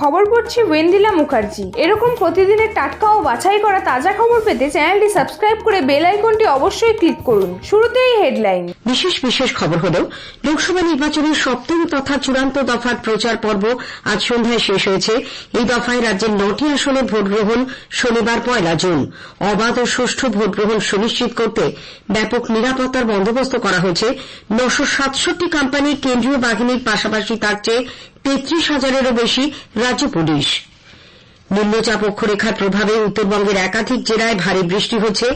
খবর পড়ছি ওয়েন্দিলা মুখার্জি। এরকম প্রতিদিনের টাটকা ও বাছাই করা তাজা খবর পেতে চ্যানেলটি সাবস্ক্রাইব করে বেল আইকনটি অবশ্যই ক্লিক করুন। শুরুতেই হেডলাইন। বিশেষ বিশেষ খবর হল লোকসভা নির্বাচনের সপ্তম তথা চূড়ান্ত দফার প্রচার পর্ব আজ সন্ধ্যায় শেষ হয়েছে। এই দফায় রাজ্যের নটি আসনে ভোট গ্রহণ শনিবার পয়লা জুন। অবাধ ও সুষ্ঠু ভোট গ্রহণ সুনিশ্চিত করতে ব্যাপক নিরাপত্তার বন্দোবস্ত করা হয়েছে। নশো সাতষট্টি কোম্পানির কেন্দ্রীয় বাহিনীর পাশাপাশি থাকছে তেত্রিশ হাজারেরও বেশি রাজ্য পুলিশ। নিম্নচাপ অক্ষরেখার প্রভাবে উত্তরবঙ্গের একাধিক জেলায় ভারী বৃষ্টি হচ্ছে।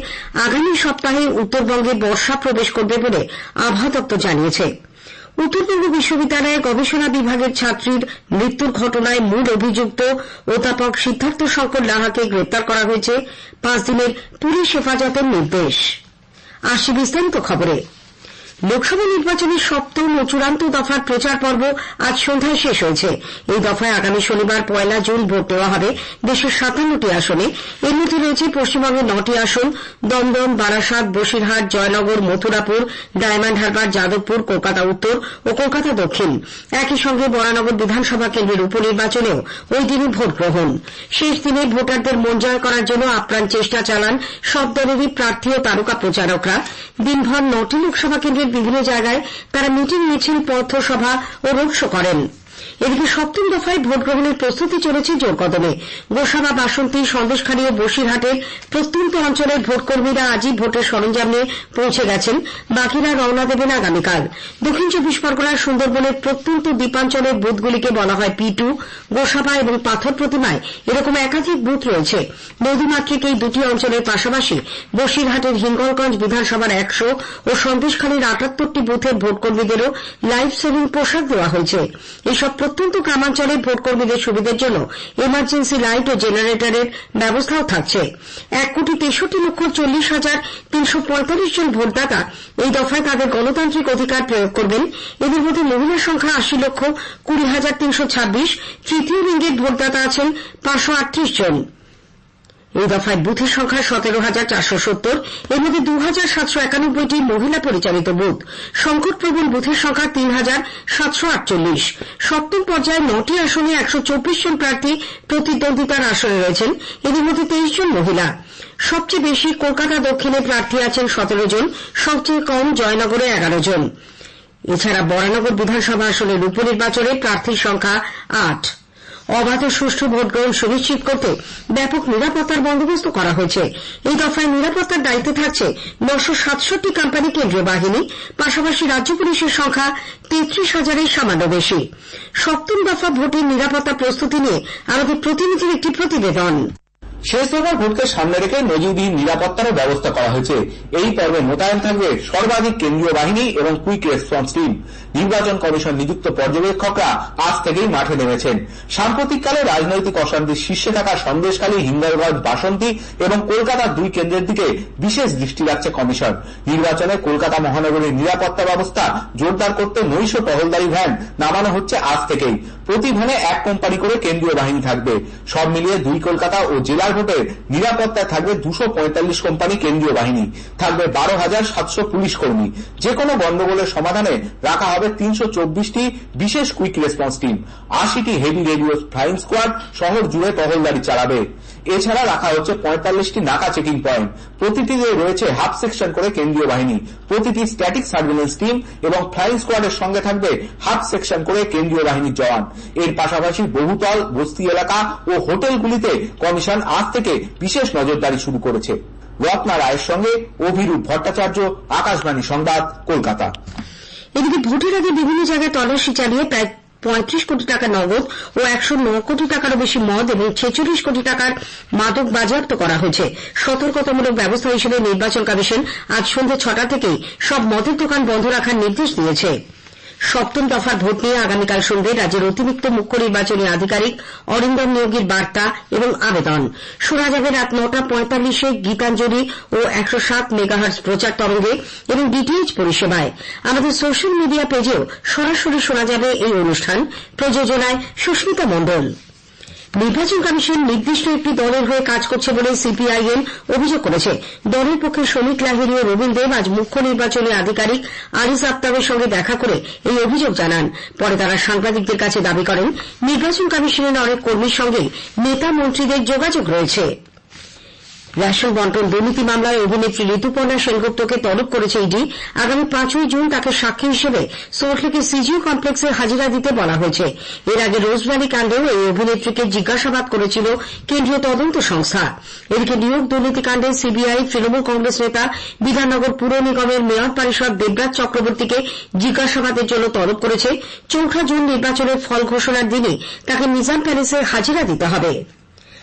আগামী সপ্তাহে উত্তরবঙ্গে বর্ষা প্রবেশ করবে বলে আবহাওয়া দপ্তর জানিয়েছে। উত্তরবঙ্গ বিশ্ববিদ্যালয়ের গবেষণা বিভাগের ছাত্রীর মৃত্যুর ঘটনায় মূল অভিযুক্ত অধ্যাপক সিদ্ধার্থ শঙ্কর লাহাকে গ্রেপ্তার করা হয়েছে। পাঁচ দিনের পুলিশ হেফাজতের নির্দেশ। লোকসভা নির্বাচনের সপ্তম ও চূড়ান্ত দফার প্রচার পর্ব আজ সন্ধ্যায় শেষ হয়েছে। এই দফায় আগামী শনিবার পয়লা জুন ভোট দেওয়া হবে দেশের সাতান্নটি আসনে। এর মধ্যে রয়েছে পশ্চিমবঙ্গের নটি আসন, দমদম, বারাসাত, বসিরহাট, জয়নগর, মথুরাপুর, ডায়মন্ড হারবার, যাদবপুর, কলকাতা উত্তর ও কলকাতা দক্ষিণ। একই সঙ্গে বরানগর বিধানসভা কেন্দ্রের উপনির্বাচনেও ওই দিনই ভোট গ্রহণ। শেষ দিনে ভোটারদের মন জয় করার জন্য আপ্রাণ চেষ্টা চালান সব দলেরই প্রার্থী ও তারকা প্রচারকরা। দিনভর নটি লোকসভা কেন্দ্রের বিভিন্ন জায়গায় তারা মিটিং মিছিল পথসভা ও রোড শো করেন। এদিকে সপ্তম দফায় ভোট গ্রহণের প্রস্তুতি চলেছে জোর কদমে। গোসাবা, বাসন্তী, সন্দেশখালী ও বসিরহাটের প্রত্যন্ত অঞ্চলের ভোটকর্মীরা আজই ভোটের সরঞ্জাম নিয়ে পৌঁছে গেছেন। বাকিরা রওনা দেবেন আগামীকাল। দক্ষিণ চব্বিশ পরগনার সুন্দরবনের প্রত্যন্ত দ্বীপাঞ্চলের বুথগুলিকে বলা হয় পি টু। গোসাবা এবং পাথর প্রতিমায় এরকম একাধিক বুথ রয়েছে। নদীমাতৃক এই দুটি অঞ্চলের পাশাপাশি বসিরহাটের হিঙ্গলগঞ্জ বিধানসভার একশো ও সন্দেশখালীর আটাত্তরটি বুথের ভোটকর্মীদেরও লাইফ সেভিং পোশাক দেওয়া হয়েছে। এইসব প্রত্যন্ত গ্রামাঞ্চলে ভোটকর্মীদের সুবিধার জন্য এমার্জেন্সি লাইট ও জেনারেটরের ব্যবস্থাও থাকছে। এক কোটি তেষট্টি লক্ষ চল্লিশ হাজার তিনশো পঁয়তাল্লিশ জন ভোটদাতা এই দফায় তাদের গণতান্ত্রিক অধিকার প্রয়োগ করবেন। এদের মধ্যে মহিলার সংখ্যা আশি লক্ষ কুড়ি হাজার তিনশো ছাব্বিশ। তৃতীয় লিঙ্গের ভোটদাতা আছেন পাঁচশো আটত্রিশ জন। এই দফায় বুথের সংখ্যা সতেরো হাজার চারশো সত্তর। এর মধ্যে দু হাজার সাতশো একানব্বইটি মহিলা পরিচালিত বুথ। সংকটপ্রবণ বুথের সংখ্যা তিন হাজার সাতশো আটচল্লিশ। সপ্তম পর্যায়ে নটি আসনে একশো চব্বিশ জন প্রার্থী প্রতিদ্বন্দ্বিতার আসনে রয়েছেন। এদের মধ্যে তেইশ জন মহিলা। সবচেয়ে বেশি কলকাতা দক্ষিণে প্রার্থী আছেন সতেরো জন, সবচেয়ে কম জয়নগরে এগারো জন। এছাড়া বরানগর বিধানসভা আসনের উপনির্বাচনে প্রার্থীর সংখ্যা আট। অবাধ ও সুষ্ঠু ভোটগ্রহণ সুনিশ্চিত করতে ব্যাপক নিরাপত্তার বন্দোবস্ত করা হয়েছে। এই দফায় নিরাপত্তার দায়িত্বে থাকছে নশো সাতষট্টি কোম্পানি কেন্দ্রীয় বাহিনী, পাশাপাশি রাজ্য পুলিশের সংখ্যা তেত্রিশ হাজারের সামান্য বেশি। সপ্তম দফা ভোটের নিরাপত্তা প্রস্তুতি নিয়ে আমাদের প্রতিনিধির একটি প্রতিবেদন। শেষ দফার ভোটকে সামনে রেখে নজিরবিহীন নিরাপত্তারও ব্যবস্থা করা হয়েছে। এই পর্বে মোতায়েন থাকবে সর্বাধিক কেন্দ্রীয় বাহিনী এবং কুইক রেসপন্স টিম। নির্বাচন কমিশন নিযুক্ত পর্যবেক্ষকরা আজ থেকেই মাঠে নেমেছেন। সাম্প্রতিককালে রাজনৈতিক অশান্তির শীর্ষে থাকা সন্দেশখালী হিঙ্গলগঞ্জ বাসন্তী এবং কলকাতার দুই কেন্দ্রের দিকে বিশেষ দৃষ্টি রাখছে কমিশন। নির্বাচনে কলকাতা মহানগরীর নিরাপত্তা ব্যবস্থা জোরদার করতে নৈশ টহলদারি ভ্যান নামানো হচ্ছে আজ থেকেই। প্রতি ভ্যানে এক কোম্পানি করে কেন্দ্রীয় বাহিনী থাকবে। সব মিলিয়ে দুই কলকাতা ও জেলার ভোটের নিরাপত্তায় থাকবে দুশো পঁয়তাল্লিশ কোম্পানি কেন্দ্রীয় বাহিনী। থাকবে বারো হাজার সাতশো পুলিশ কর্মী। যে কোনো গন্ডগোলের সমাধানে রাখা হবে তিনশো চব্বিশটি বিশেষ কুইক রেসপন্স টিম আশিটি হেভি রেডিও ফ্লাইং স্কোয়াড শহর জুড়ে টহলদারি চালাবে। এছাড়া রাখা হচ্ছে পঁয়তাল্লিশটি নাকা চেকিং পয়েন্ট প্রতিটিতে রয়েছে হাফ সেকশন করে কেন্দ্রীয় বাহিনী। প্রতিটি স্ট্যাটিক সার্ভিলেন্স টিম এবং ফ্লাইং স্কোয়াডের সঙ্গে থাকবে হাফ সেকশন করে কেন্দ্রীয় বাহিনীর জওয়ান। এর পাশাপাশি বহুতল, বস্তি এলাকা ও হোটেলগুলিতে কমিশন আজ থেকে বিশেষ নজরদারি শুরু করেছে। রত্না রায়ের সঙ্গে অভিরূপ ভট্টাচার্য, আকাশবাণী সংবাদ, কলকাতা। এদিকে ভোটের আগে বিভিন্ন জায়গায় তল্লাশি চালিয়ে প্রায় পঁয়ত্রিশ কোটি টাকা নগদ ও একশো ন কোটি টাকারও বেশি মদ এবং ছেচল্লিশ কোটি টাকার মাদক বাজেয়াপ্ত করা হয়েছে। সতর্কতামূলক ব্যবস্থা হিসেবে নির্বাচন কমিশন আজ সন্ধ্যে ছটা থেকেই সব মদের দোকান বন্ধ রাখার নির্দেশ দিয়েছে। সপ্তম দফার ভোট নিয়ে আগামীকাল সন্ধ্যে রাজ্যের অতিরিক্ত মুখ্য নির্বাচনী আধিকারিক অরিন্দম নিয়োগীর বার্তা এবং আবেদন। শোনা যাবে রাত নটা পঁয়তাল্লিশে গীতাঞ্জলি ও একশো সাত মেগাহার্স প্রচার তরঙ্গে এবং ডিটিএইচ পরিষেবায়। আমাদের সোশ্যাল মিডিয়া পেজেও সরাসরি শোনা যাবে এই অনুষ্ঠান। প্রযোজনায় সুস্মিতা মণ্ডল। নির্বাচন কমিশন নির্দিষ্ট একটি দলের হয়ে কাজ করছে বলে সিপিআইএম অভিযোগ করেছে। দলের পক্ষে শ্রমিক লাহিড়ী ও রবীন্দ্র দেব আজ মুখ্য নির্বাচনী আধিকারিক আরিজ আফতাবের সঙ্গে দেখা করে এই অভিযোগ জানান। পরে তারা সাংবাদিকদের কাছে দাবি করেন, নির্বাচন কমিশনের অনেক কর্মীর সঙ্গে নেতা মন্ত্রীদের যোগাযোগ রয়েছে। রেশন বন্টন দুর্নীতি মামলায় অভিনেত্রী ঋতুপর্ণা সেনগুপ্তকে তলব করেছে ইডি। আগামী পাঁচই জুন তাকে সাক্ষী হিসেবে সোর্টলেকের সিজিও কমপ্লেক্সে হাজিরা দিতে বলা হয়েছে। এর আগে রোজভ্যালি কাণ্ডেও এই অভিনেত্রীকে জিজ্ঞাসাবাদ করেছিল কেন্দ্রীয় তদন্ত সংস্থা। এদিকে নিয়োগ দুর্নীতি কাণ্ডে সিবিআই, তৃণমূল কংগ্রেস নেতা, বিধাননগর পুর নিগমের মেয়র পরিষদ দেবরাজ চক্রবর্তীকে জিজ্ঞাসাবাদের জন্য তলব করেছে। চৌঠা জুন নির্বাচনের ফল ঘোষণার দিনই তাকে নিজাম প্যালেসে হাজিরা দিতে হবে।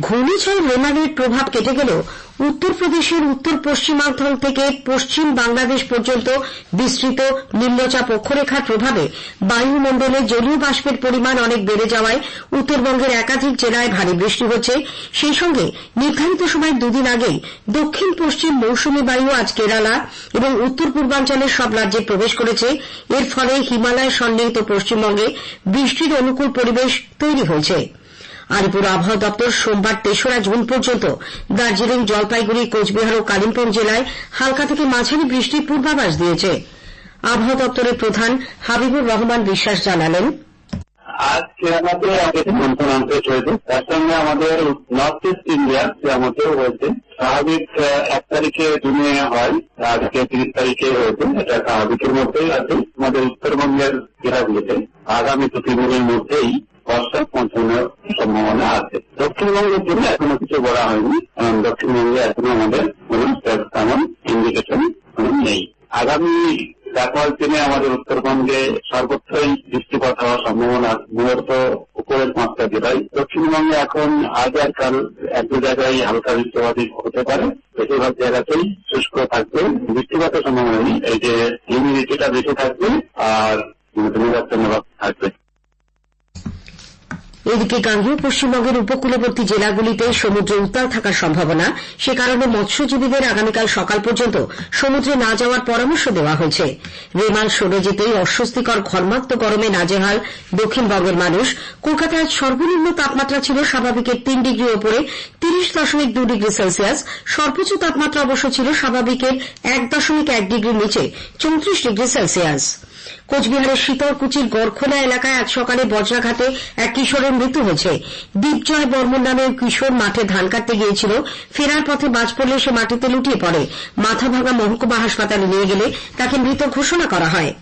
ঘূর্ণিঝড় রেমানের প্রভাব কেটে গেলেও উত্তরপ্রদেশের উত্তর পশ্চিমাঞ্চল থেকে পশ্চিম বাংলাদেশ পর্যন্ত বিস্তৃত নিম্নচাপ অক্ষরেখার প্রভাবে বায়ুমণ্ডলে জলীয় বাষ্পের পরিমাণ অনেক বেড়ে যাওয়ায় উত্তরবঙ্গের একাধিক জেলায় ভারী বৃষ্টি হচ্ছে। সেই সঙ্গে নির্ধারিত সময় দুদিন আগেই দক্ষিণ পশ্চিম মৌসুমী বায়ু আজ কেরালা এবং উত্তর পূর্বাঞ্চলের সব রাজ্যে প্রবেশ করেছে। এর ফলে হিমালয় সন্নিহিত পশ্চিমবঙ্গে বৃষ্টির অনুকূল পরিবেশ তৈরি হয়েছে। আলিপুর আবহাওয়া দপ্তর সোমবার তেসরা জুন পর্যন্ত দার্জিলিং, জলপাইগুড়ি, কোচবিহার ও কালিম্পং জেলায় হালকা থেকে মাঝারি বৃষ্টির পূর্বাভাস দিয়েছে। আবহাওয়া দপ্তরের প্রধান হাবিবুর রহমান বিশ্বাস জানালেন। আজ কেরালাতে আমাদের মন্ত্রণালয় হয়েছে তার সঙ্গে আমাদের নর্থ ইস্ট ইন্ডিয়া আমাকেও হয়েছে। স্বাভাবিক এক তারিখে জুনে হয়, আজকে তিরিশ তারিখে হয়েছে। এটা স্বাভাবিকের মধ্যেই আছে। আমাদের উত্তরবঙ্গের জেলাগুলিতে আগামী দু তিন দিনের মধ্যেই বর্ষা পৌঁছানোর সম্ভাবনা আছে। দক্ষিণবঙ্গের জন্য এখনও কিছু বলা হয়নি, কারণ দক্ষিণবঙ্গে এখনও আমাদের কোন তেমন ইন্ডিকেশন নেই। আগামী গতকাল দিনে আমাদের উত্তরবঙ্গে সর্বত্রই বৃষ্টিপাত হওয়ার সম্ভাবনা মূলত উপরের পাঁচটা জেলায়। দক্ষিণবঙ্গে এখন আজ আর কাল এক দু জায়গায় হালকা বৃষ্টিপাত হতে পারে। বেশিরভাগ জায়গাতেই শুষ্ক থাকবে। বৃষ্টিপাতের সম্ভাবনা নেই। এই যে হিউমিডিটিটা বেশি থাকবে আর নির্বাচন থাকবে। এদিকে গাঙ্গেয় পশ্চিমবঙ্গের উপকূলবর্তী জেলাগুলিতে সমুদ্রে উত্তাল থাকার সম্ভাবনা, সে কারণে মৎস্যজীবীদের আগামীকাল সকাল পর্যন্ত সমুদ্রে না যাওয়ার পরামর্শ দেওয়া হয়েছে। রেমাল সরে যেতেই অস্বস্তিকর ঘর্মাক্ত গরমে নাজেহাল দক্ষিণবঙ্গের মানুষ। কলকাতায় সর্বনিম্ন তাপমাত্রা ছিল স্বাভাবিকের তিন ডিগ্রি ওপরে তিরিশ দশমিক দু ডিগ্রি সেলসিয়াস। সর্বোচ্চ তাপমাত্রা অবশ্য ছিল স্বাভাবিকের এক দশমিক এক ডিগ্রির নিচে, চৌত্রিশ ডিগ্রি সেলসিয়াস। কোচবিহারের শীতলকুচির গড়খোলা এলাকায় আজ সকালে বজ্রাঘাতে এক কিশোরের মৃত্যু হয়েছে। দীপজয় বর্মন নামে ওই কিশোর মাঠে ধান কাটতে গিয়েছিল। ফেরার পথে বাজ পড়লে সে মাটিতে লুটিয়ে পড়ে। মাথাভাঙা মহকুমা হাসপাতালে নিয়ে গেলে তাকে মৃত ঘোষণা করা হয়।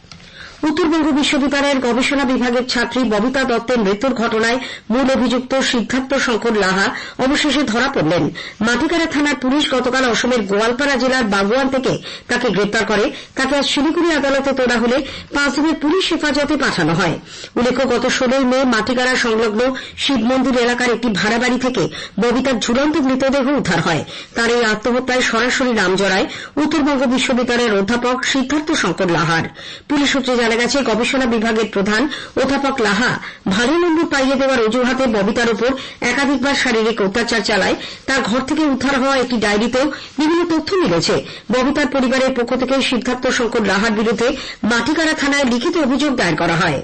উত্তরবঙ্গ বিশ্ববিদ্যালয়ের গবেষণা বিভাগের ছাত্রী ববিতা দত্তের মৃত্যুর ঘটনায় মূল অভিযুক্ত সিদ্ধার্থ শঙ্কর লাহা অবশেষে ধরা পড়লেন। মাটিকারা থানার পুলিশ গতকাল অসমের গোয়ালপাড়া জেলার বাগুয়ান থেকে তাকে গ্রেপ্তার করে। তাকে আজ শিলিগুড়ি আদালতে তোলা হলে পাঁচ দিনের পুলিশ হেফাজতে পাঠানো হয়। উল্লেখ্য, গত ষোলোই মে মাটিকারা সংলগ্ন শিব মন্দির এলাকার একটি ভাড়া বাড়ি থেকে ববিতার ঝুলন্ত মৃতদেহ উদ্ধার হয়। তার এই আত্মহত্যায় সরাসরি নাম জড়ায় উত্তরবঙ্গ বিশ্ববিদ্যালয়ের অধ্যাপক সিদ্ধার্থ শঙ্কর লাহার। পুলিশ সূত্রে জানা গেছে গবেষণা বিভাগের প্রধান অধ্যাপক লাহা ভালো নম্বর পাইয়ে দেওয়ার অজুহাতে ববিতার উপর একাধিকবার শারীরিক অত্যাচার চালায়। তার ঘর থেকে উদ্ধার হওয়া একটি ডায়েরিতেও বিভিন্ন তথ্য মিলেছে। ববিতার পরিবারের পক্ষ থেকে সিদ্ধার্থ শঙ্কর লাহার বিরুদ্ধে মাটিকারা থানায় লিখিত অভিযোগ দায়ের করা হয়।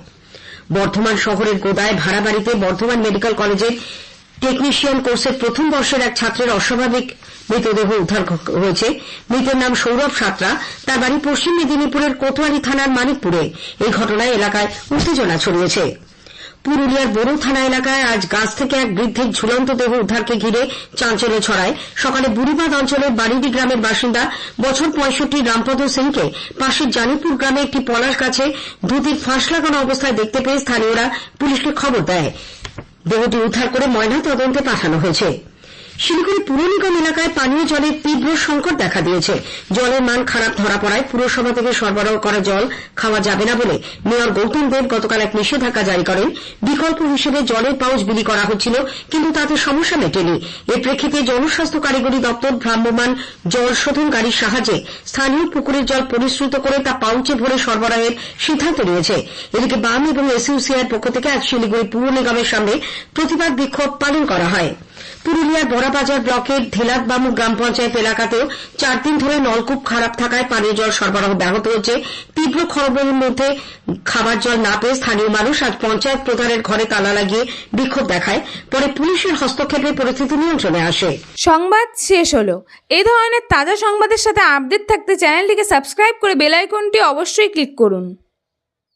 বর্ধমান শহরের গোদায় ভাড়া বাড়িতে বর্ধমান মেডিকেল কলেজের টেকনিশিয়ান কোর্সের প্রথম বর্ষের এক ছাত্রের অস্বাভাবিক মৃতদেহ উদ্ধার হয়েছে। মৃতের নাম সৌরভ সাঁতরা। তার বাড়ি পশ্চিম মেদিনীপুরের কোতোয়ালি থানার মানিকপুরে। এই ঘটনায় এলাকায় উত্তেজনা ছড়িয়েছে। পুরুলিয়ার বড় থানা এলাকায় আজ গাছ থেকে এক বৃদ্ধের ঝুলন্ত দেহ উদ্ধারকে ঘিরে চাঞ্চল্য ছড়ায়। সকালে বুড়িবাদ অঞ্চলের বাড়িডি গ্রামের বাসিন্দা বছর পঁয়ষট্টি রামপদ সিংকে পাশের জানিপুর গ্রামে একটি পলাশ গাছে ধুতির ফাঁস লাগানো অবস্থায় দেখতে পেয়ে স্থানীয়রা পুলিশকে খবর দেয়। দেহটি উদ্ধার করে ময়না তদন্তে পাঠানো হয়েছে। শিলিগুড়ি পুর নিগম এলাকায় পানীয় জলের তীব্র সংকট দেখা দিয়েছে। জলের মান খারাপ ধরা পড়ায় পুরসভা থেকে সরবরাহ করা জল খাওয়া যাবে না বলে মেয়র গৌতম দেব গতকাল এক নিষেধাজ্ঞা জারি করেন। বিকল্প হিসেবে জলের পাউচ বিলি করা হচ্ছিল, কিন্তু তাতে সমস্যা মেটেনি। এর প্রেক্ষিতে জনস্বাস্থ্য কারিগরি দপ্তর ভ্রাম্যমাণ জল শোধনকারীর সাহায্যে স্থানীয় পুকুরের জল পরিশ্রুত করে তা পাউচে ভরে সরবরাহের সিদ্ধান্ত নিয়েছে। এদিকে বাম এবং এসইউসিআইয়ের পক্ষ থেকে আজ শিলিগুড়ি পুর নিগমের সামনে প্রতিবাদ বিক্ষোভ পালন করা হয়। পুরুলিয়ার বড়াবাজার ব্লকের ধেলাতবামু গ্রাম পঞ্চায়েত এলাকাতেও চার দিন ধরে নলকূপ খারাপ থাকায় পানীয় জল সরবরাহ ব্যাহত হচ্ছে। তীব্র খরবের মধ্যে খাবার জল না পেয়ে স্থানীয় মানুষ আজ পঞ্চায়েত প্রধানের ঘরে তালা লাগিয়ে বিক্ষোভ দেখায়। পরে পুলিশের হস্তক্ষেপে পরিস্থিতি নিয়ন্ত্রণে আসে। সংবাদ শেষ হলো। এই ধরনের তাজা সংবাদের সাথে আপডেট থাকতে চ্যানেলটিকে সাবস্ক্রাইব করে বেল আইকনটি অবশ্যই ক্লিক করুন।